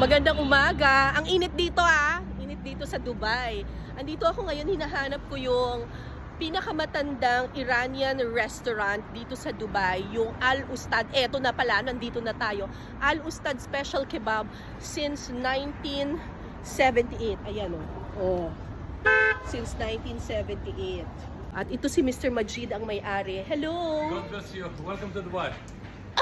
Magandang umaga. Ang init dito ah. Init dito sa Dubai. Andito ako ngayon, hinahanap ko yung pinakamatandang Iranian restaurant dito sa Dubai, yung Al Ustad. Eto na pala, nandito na tayo. Al Ustad Special Kebab since 1978. Ayan oh. Oh. Since 1978. At ito si Mr. Majid ang may-ari. Hello! God bless you. Welcome to Dubai.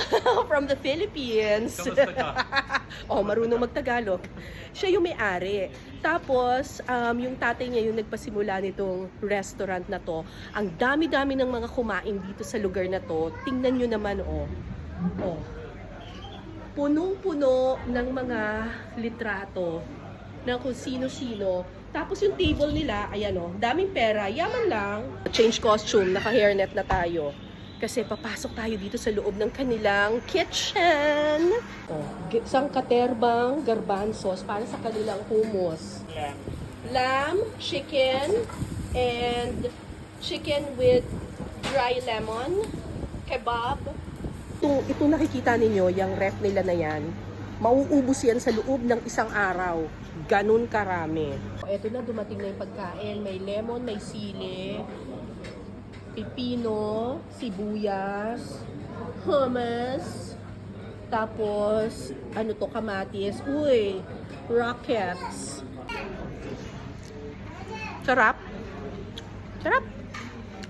From the Philippines. Kamusta ka? oh, marunong magtagalog. Siya yung may-ari. Tapos, um, yung tatay niya yung nagpasimula nitong restaurant na to. Ang dami-dami ng mga kumain dito sa lugar na to. Tingnan nyo naman, oh. Oh. Punong-puno ng mga litrato ng kung sino-sino. Tapos yung table nila, ayan oh, daming pera, yaman lang. Change costume, naka-hairnet na tayo. Kasi papasok tayo dito sa loob ng kanilang kitchen. Oh, sangkaterbang garbanzos para sa kanilang hummus. Lamb, chicken, and chicken with dry lemon, kebab. Ito, ito nakikita ninyo, yung ref nila na yan, mauubos yan sa loob ng isang araw. Ganun karami. Ito na, dumating na yung pagkain. May lemon, may sili, pipino, sibuyas, hummus, tapos, ano to, kamatis. Uy, rockets. Sarap. Sarap.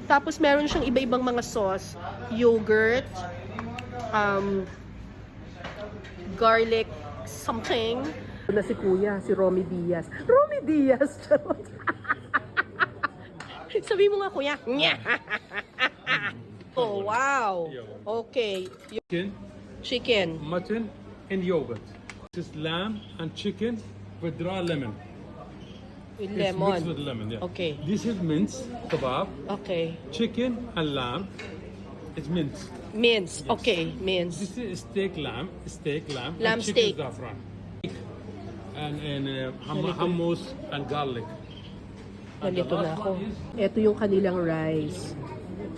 Tapos meron siyang iba-ibang mga sauce. Yogurt, um, garlic something. Na si Kuya, si Romy Diaz. Romy Diaz! Charot. Sabi mo nga, Kuya. Nya. oh, wow. Okay. Chicken, Chicken. mutton, and yogurt. This is lamb and chicken with dry lemon. With It's mixed lemon. with lemon, yeah. Okay. This is mince kebab, Okay. chicken and lamb. It's mince. Mince. Okay, mince. This is steak lamb, steak lamb, Lamb and chicken steak. saffron. And, and uh, hum- hummus and garlic. Nandito na ako. Ito yung kanilang rice.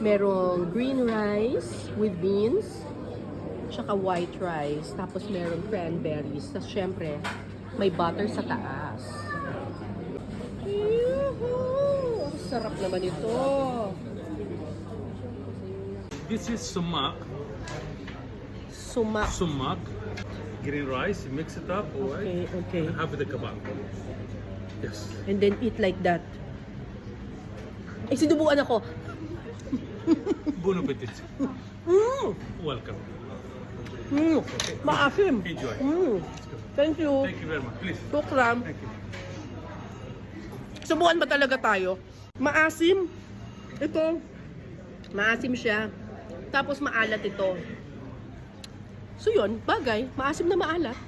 Merong green rice with beans, tsaka white rice, tapos merong cranberries. Tapos syempre, may butter sa taas. Yuhu! Sarap naman ito. This is sumac. Sumak. Sumac. Green rice, mix it up, Okay, alright? okay. And have the kebab. Yes. And then eat like that. Ay, sinubuan ako. Bon appetit. Mm! Welcome. Mm! Maasim. Enjoy. Mm! Thank you. Thank you very much. Please. Shukran. Thank you. Subukan ba talaga tayo? Maasim. Ito. Maasim siya. Tapos maalat ito. So yun, bagay. Maasim na maalat.